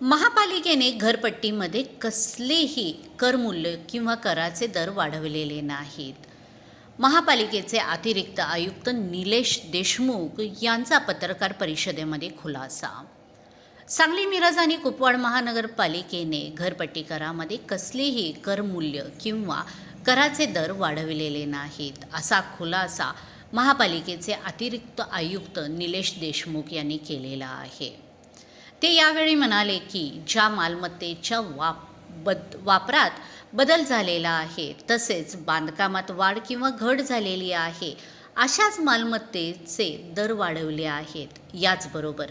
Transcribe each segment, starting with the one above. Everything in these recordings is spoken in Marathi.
महापालिकेने घरपट्टीमध्ये कसलेही करमूल्य किंवा कराचे दर वाढवलेले नाहीत. महापालिकेचे अतिरिक्त आयुक्त निलेश देशमुख यांचा पत्रकार परिषदेमध्ये खुलासा. सांगली मिरज आणि कुपवाड महानगरपालिकेने घरपट्टी करामध्ये कसलेही करमूल्य किंवा कराचे दर वाढविलेले नाहीत असा खुलासा महापालिकेचे अतिरिक्त आयुक्त निलेश देशमुख यांनी केलेला आहे. ते यावेळी म्हणाले की ज्या मालमत्तेच्या वाप बद वापरात बदल झालेला आहे तसेच बांधकामात वाढ किंवा घट झालेली आहे अशाच मालमत्तेचे दर वाढवले आहेत. याचबरोबर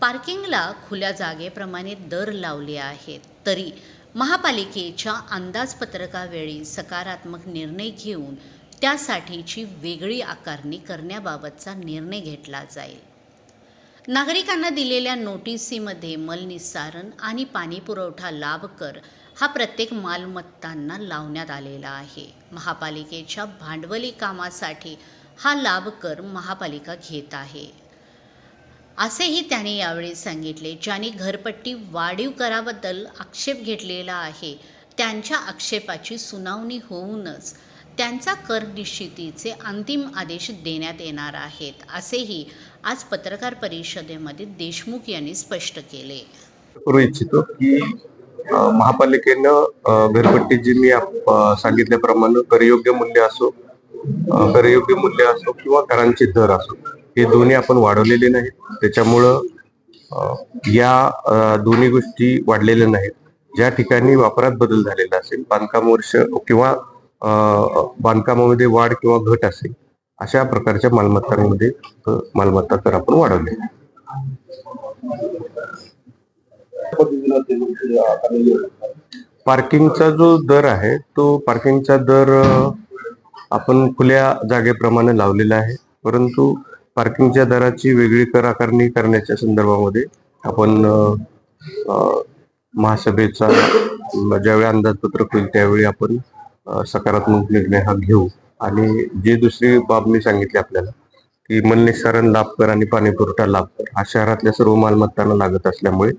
पार्किंगला खुल्या जागेप्रमाणे दर लावले आहेत. तरी महापालिकेच्या अंदाजपत्रकावेळी सकारात्मक निर्णय घेऊन त्यासाठीची वेगळी आकारणी करण्याबाबतचा निर्णय घेतला जाईल. नागरिकांना दिलेल्या नोटिसीमध्ये मलनिस्सारण आणि पाणीपुरवठा लाभ कर हा प्रत्येक मालमत्तांना लावण्यात आलेला आहे. महापालिकेच्या भांडवली कामासाठी हा लाभ कर महापालिका घेत आहे. असेही त्याने यावेळी सांगितले ज्यांनी घरपट्टी वाढीव कराबद्दल आक्षेप घेतलेला आहे. त्यांच्या आक्षेपाची सुनावणी होऊनच त्यांचा कर निश्चितीचे अंतिम आदेश देण्यात येणार आहेत असेही आज पत्रकार परिषदेमध्ये देशमुख यांनी स्पष्ट केले. करू इच्छितो की महापालिकेनं घरपट्टी जी मी आप- सांगितल्याप्रमाणे करयोग्य मूल्य असो करयोग्य मूल्य असो किंवा करांचे दर असो हे दोन्ही आपण वाढवलेले नाहीत. त्याच्यामुळं या दोन्ही गोष्टी वाढलेल्या नाहीत. ज्या ठिकाणी वापरात बदल झालेला असेल बांधकाम वर्ष किंवा बांधकामामध्ये वाढ किंवा घट असेल अशा प्रकारच्या मालमत्तांमध्ये मालमत्ता कर आपण वाढवले. पार्किंगचा जो दर आहे तो पार्किंगचा दर आपण खुल्या जागेप्रमाणे लावलेला आहे. परंतु पार्किंगच्या दराची वेगळी कर आकारणी करण्याच्या संदर्भामध्ये आपण महासभेचा ज्यावेळी अंदाजपत्रक होईल त्यावेळी आपण सकारात्मक निर्णय हा घेऊ. आणि जी दुसरी बाब मी सांगितली आपल्याला की मलनिस्सारण लाभ कर आणि पाणी पुरवठा लाभ कर हा शहरातल्या सर्व मालमत्तांना लागत असल्यामुळे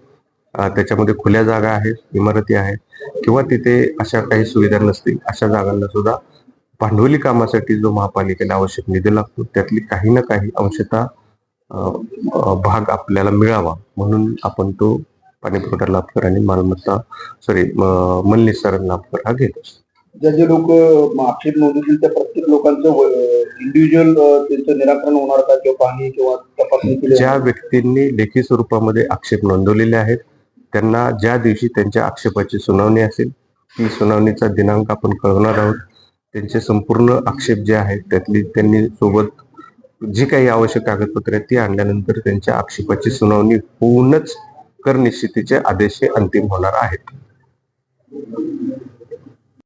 त्याच्यामध्ये खुल्या जागा आहेत इमारती आहेत किंवा तिथे अशा काही सुविधा नसतील अशा जागांना सुद्धा भांडवली कामासाठी जो महापालिकेला आवश्यक निधी लागतो त्यातली काही ना काही अंशता भाग आपल्याला मिळावा म्हणून आपण तो पाणी पुरवठा लाभ कर आणि मालमत्ता सॉरी मलनिस्सारण लाभ कर हा घेत असतो. ज्या जे लोक आक्षेप नोंदवतील त्या प्रत्येक लोकांचं इंडिव्हिज्युअल त्यांचं निराकरण होणार का? किंवा पाणी किंवा तपासणी ज्या? व्यक्तींनी लेखी स्वरूपामध्ये आक्षेप नोंदवलेले आहेत त्यांना ज्या दिवशी त्यांच्या आक्षेपाची सुनावणी असेल ती सुनावणीचा दिनांक आपण कळवणार आहोत. त्यांचे संपूर्ण आक्षेप जे आहेत त्यातली त्यांनी सोबत जी काही आवश्यक कागदपत्रे आहेत ती आणल्यानंतर त्यांच्या आक्षेपाची सुनावणी होऊनच कर निश्चितीचे आदेश हे अंतिम होणार आहेत.